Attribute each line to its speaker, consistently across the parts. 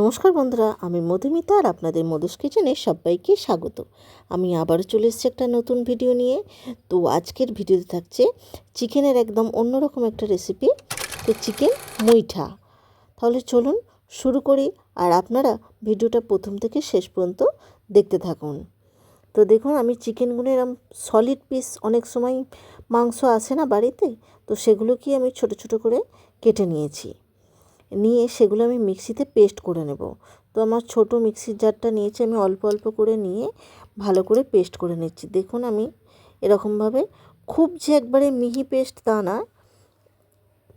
Speaker 1: নমস্কার বন্ধুরা, আমি মধুমিতা আর আপনাদের মধুস কিচেনে সবাইকে স্বাগত। আমি আবারও চলে এসেছি একটা নতুন ভিডিও নিয়ে। তো আজকের ভিডিওতে থাকছে চিকেনের একদম অন্যরকম একটা রেসিপি তো চিকেন মুইঠা তাহলে চলুন শুরু করি আর আপনারা ভিডিওটা প্রথম থেকে শেষ পর্যন্ত দেখতে থাকুন। তো দেখুন, আমি চিকেনগুলো এরম সলিড পিস অনেক সময় মাংস আসে না বাড়িতে, তো সেগুলোকে আমি ছোট ছোট করে কেটে নিয়েছি। নিয়ে সেগুলো আমি মিক্সিতে পেস্ট করে নেব। তো আমার ছোট মিক্সির জারটা নিয়েছি, আমি অল্প অল্প করে নিয়ে ভালো করে পেস্ট করে নিচ্ছি। দেখুন আমি এরকমভাবে খুব যে একবারে মিহি পেস্ট তা না,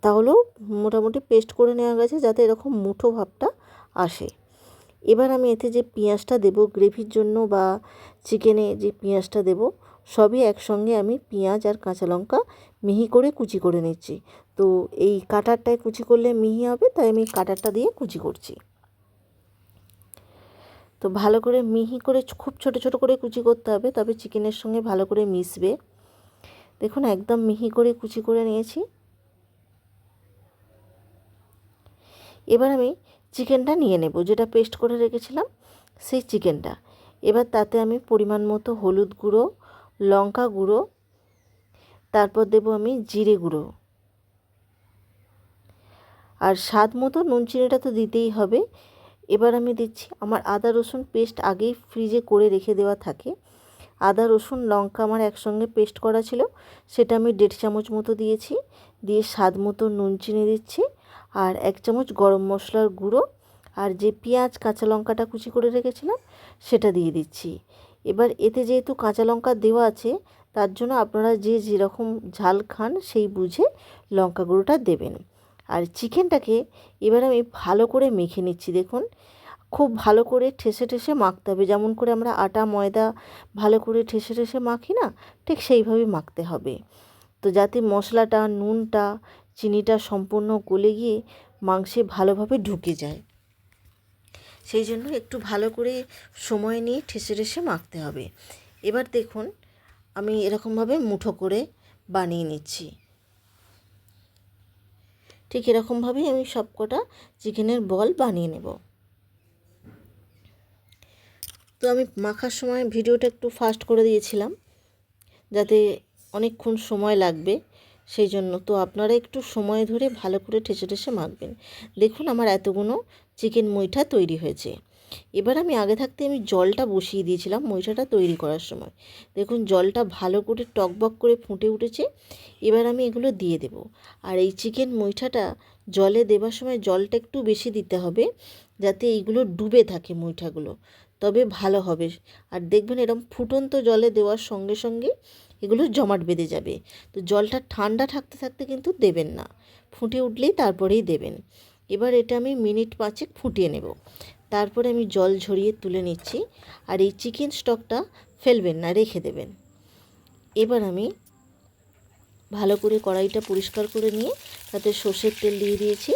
Speaker 1: তাহলেও মোটামুটি পেস্ট করে নেওয়া গেছে যাতে এরকম মুঠো ভাবটা আসে। এবার আমি এতে যে পেঁয়াজটা দেব, গ্রেভির জন্য বা চিকেনে যে পেঁয়াজটা দেব সবই একসঙ্গে আমি পেঁয়াজ আর কাঁচা লঙ্কা মিহি করে কুচি করে নিচ্ছি। তো এই কাটারটায় কুচি করলে মিহি হবে, তাই আমি কাটারটা দিয়ে কুচি করছি। তো ভালো করে মিহি করে খুব ছোট ছোট করে কুচি করতে হবে, তবে চিকেনের সঙ্গে ভালো করে মিশবে। দেখুন, একদম মিহি করে কুচি করে নিয়েছি। এবার আমি চিকেনটা নিয়ে নেব, যেটা পেস্ট করে রেখেছিলাম, সেই চিকেনটা। এবার তাতে আমি পরিমাণ মতো হলুদ গুঁড়ো লঙ্কা গুঁড়ো, তারপর দেব আমি জিরে গুঁড়ো। আর স্বাদ মতো নুন চিনিটা তো দিতেই হবে। এবার আমি দিচ্ছি, আমার আদা, রসুন পেস্ট আগেই ফ্রিজে করে রেখে দেওয়া থাকে। আদা, রসুন, লঙ্কা আমার একসঙ্গে পেস্ট করা ছিল, সেটা আমি দেড় চামচ মতো দিয়েছি। দিয়ে স্বাদ মতো নুন চিনি দিচ্ছি, আর এক চামচ গরম মশলার গুঁড়ো, আর যে পেঁয়াজ, কাঁচা লঙ্কাটা কুচি করে রেখেছিলাম, সেটা দিয়ে দিচ্ছি। এবার এতে যেহেতু কাঁচা লঙ্কা দেওয়া আছে, তার জন্য আপনারা যে যেরকম ঝাল খান সেই বুঝে লঙ্কা গুঁড়োটা দেবেন। আর চিকেনটাকে এবার আমি ভালো করে মেখে নিচ্ছি, দেখুন। খুব ভালো করে ঠেসে ঠেসে মাখতে হবে, যেমন করে আমরা আটা, ময়দা ভালো করে ঠেসে ঠেসে মাখি না, ঠিক সেইভাবে মাখতে হবে। তো যাতে মশলাটা, নুনটা, চিনিটা সম্পূর্ণ গলে গিয়ে মাংসে ভালোভাবে ঢুকে যায়। সেই জন্য একটু ভালো করে সময় নিয়ে ঠেসে ঠেসে মাখতে হবে। এবার দেখুন, আমি এরকমভাবে মুঠো করে বানিয়ে নিচ্ছি। ঠিক এরকমভাবেই আমি সব কটা চিকেনের বল বানিয়ে নেব। তো আমি মাখার সময় ভিডিওটা একটু ফাস্ট করে দিয়েছিলাম, যাতে অনেকক্ষণ সময় লাগবে। সেই জন্য তো আপনারা একটু সময় ধরে ভালো করে ঠেসে ঠেসে মাখবেন। দেখুন আমার এতগুলো চিকেন মুইঠা তৈরি হয়েছে। এবার আমি আগে থাকতে আমি জলটা বসিয়ে দিয়েছিলাম মুইঠাটা তৈরি করার সময়। দেখুন জলটা ভালো করে টকবক করে ফুটে উঠেছে। এবার আমি এগুলো দিয়ে দেব। আর এই চিকেন মুইঠাটা জলে দেবার সময় জলটা একটু বেশি দিতে হবে, যাতে এইগুলো ডুবে থাকে মুইঠাগুলো তবে ভালো হবে। আর দেখবেন এরকম ফুটন্ত জলে দেওয়ার সঙ্গে সঙ্গে এগুলো জমাট বেঁধে যাবে। তো জলটা ঠান্ডা থাকতে থাকতে কিন্তু দেবেন না। ফুটে উঠলেই তারপরেই দেবেন। এবার এটা আমি মিনিট পাঁচেক ফুটিয়ে নেব। তারপরে আমি জল ঝরিয়ে তুলে নিচ্ছি আর এই চিকেন স্টকটা ফেলবেন না, রেখে দেবেন। এবার আমি ভালো করে কড়াইটা পরিষ্কার করে নিয়ে তাতে সর্ষের তেল দিয়ে দিয়েছি।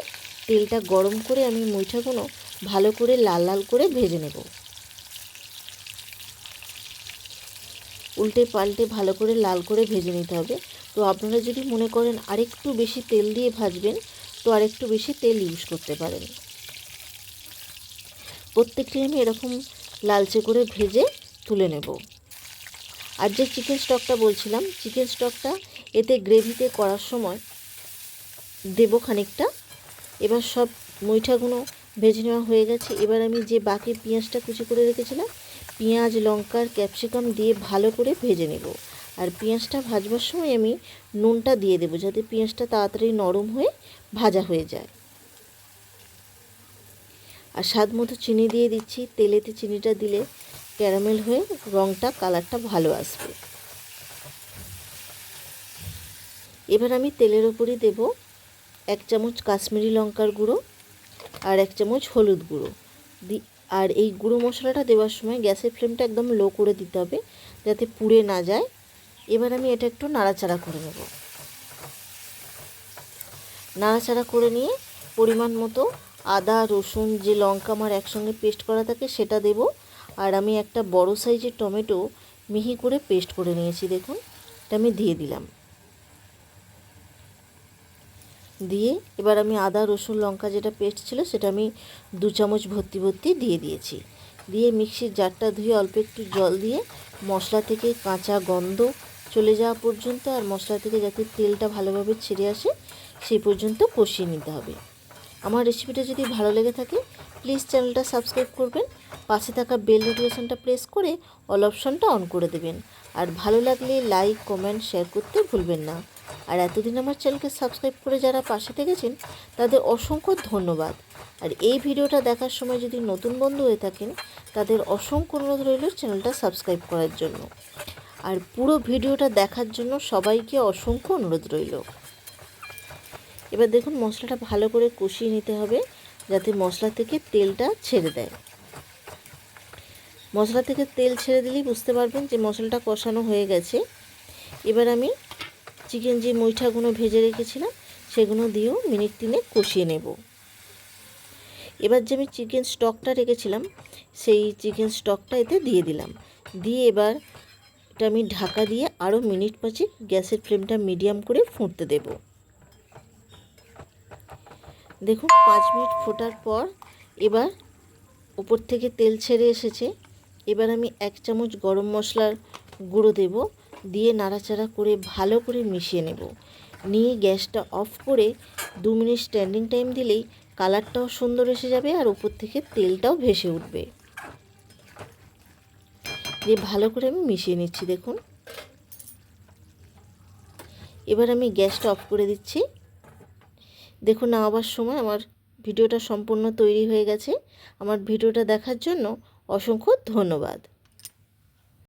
Speaker 1: তেলটা গরম করে আমি মুইঠাগুলো ভালো করে লাল লাল করে ভেজে নেব। উল্টে পাল্টে ভালো করে লাল করে ভেজে নিতে হবে। তো আপনারা যদি মনে করেন আরেকটু বেশি তেল দিয়ে ভাজবেন, তো আরেকটু বেশি তেল ইউজ করতে পারেন। প্রত্যেকটি আমি এরকম লালচে করে ভেজে তুলে নেব। আর যে চিকেন স্টকটা বলছিলাম চিকেন স্টকটা এতে গ্রেভিতে করার সময় দেব খানিকটা। এবার সব মুইঠাগুলো ভেজে নেওয়া হয়ে গেছে। এবার আমি যে বাকি পেঁয়াজটা কুচি করে রেখেছিলাম পেঁয়াজ লঙ্কার ক্যাপসিকাম দিয়ে ভালো করে ভেজে নেব। আর পেঁয়াজটা ভাজবার সময় আমি নুনটা দিয়ে দেবো যাতে পেঁয়াজটা তাড়াতাড়ি নরম হয়ে ভাজা হয়ে যায়। আর স্বাদ মতো চিনি দিয়ে দিচ্ছি। তেলেতে চিনিটা দিলে ক্যারামেল হয়ে রঙটা কালারটা ভালো আসবে। এবার আমি তেলের ওপরই দেব এক চামচ কাশ্মীরি লঙ্কার গুঁড়ো আর এক চামচ হলুদ গুঁড়ো। দি আর এই গুঁড়ো মশলাটা দেওয়ার সময় গ্যাসের ফ্লেমটা একদম লো করে দিতে হবে, যাতে পুড়ে না যায়। এবার আমি এটা একটু নাড়াচাড়া করে নেব। নাড়াচাড়া করে নিয়ে পরিমাণ মতো আদা, রসুন, যে লঙ্কা আমার একসঙ্গে পেস্ট করা থাকে সেটা দেব। আর আমি একটা বড় সাইজের টমেটো মিহি করে পেস্ট করে নিয়েছি, দেখুন। এটা আমি দিয়ে দিলাম। দিয়ে এবার আমি আদা, রসুন, লঙ্কা যেটা পেস্ট ছিল সেটা আমি দু চামচ ভর্তি ভর্তি দিয়ে দিয়েছি। দিয়ে মিক্সির জারটা ধুয়ে অল্প একটু জল দিয়ে মশলা থেকে কাঁচা গন্ধ চলে যাওয়া পর্যন্ত আর মশলা থেকে যাতে তেলটা ভালোভাবে ছেড়ে আসে সেই পর্যন্ত কষিয়ে নিতে হবে। আমার রেসিপিটা যদি ভালো লেগে থাকে প্লিজ চ্যানেলটা সাবস্ক্রাইব করবেন, পাশে থাকা বেল নোটিফিকেশনটা প্রেস করে অল অপশনটা অন করে দেবেন। আর ভালো লাগলে লাইক কমেন্ট শেয়ার করতে ভুলবেন না। আর এতদিন আমার চ্যানেলকে সাবস্ক্রাইব করে যারা পাশে থেকেছেন, তাদের অসংখ্য ধন্যবাদ। আর এই ভিডিওটা দেখার সময় যদি নতুন বন্ধু হয়ে থাকেন, তাদের অসংখ্য অনুরোধ রইল চ্যানেলটা সাবস্ক্রাইব করার জন্য। আর পুরো ভিডিওটা দেখার জন্য সবাইকে অসংখ্য অনুরোধ রইল। এবার দেখুন মশলাটা ভালো করে কষিয়ে নিতে হবে, যাতে মশলা থেকে তেলটা ছেড়ে দেয়। মশলা থেকে তেল ছেড়ে দিলেই বুঝতে পারবেন যে মশলাটা কষানো হয়ে গেছে। এবার আমি চিকেন যে মুইঠাগুলো ভেজে রেখেছিলাম, সেগুলো দিয়েও মিনিট তিনে কষিয়ে নেব। এবার যে আমি চিকেন স্টকটা রেখেছিলাম, সেই চিকেন স্টকটা এতে দিয়ে দিলাম। দিয়ে এবার এটা আমি ঢাকা দিয়ে আরও মিনিট পাঁচেক গ্যাসের ফ্লেমটা মিডিয়াম করে ফুটতে দেব। দেখুন, পাঁচ মিনিট ফোটার পর এবার উপর থেকে তেল ছেড়ে এসেছে। এবার আমি এক চামচ গরম মশলার গুঁড়ো দেব। দিয়ে নাড়াচাড়া করে ভালো করে মিশিয়ে নেব। নিয়ে গ্যাসটা অফ করে দু মিনিট স্ট্যান্ডিং টাইম দিলেই কালারটাও সুন্দর এসে যাবে আর উপর থেকে তেলটাও ভেসে উঠবে। দিয়ে ভালো করে আমি মিশিয়ে নিচ্ছি, দেখুন। এবার আমি গ্যাসটা অফ করে দিচ্ছি। দেখুন, নামাবার সময় আমার ভিডিওটা সম্পূর্ণ তৈরি হয়ে গেছে। আমার ভিডিওটা দেখার জন্য অসংখ্য ধন্যবাদ।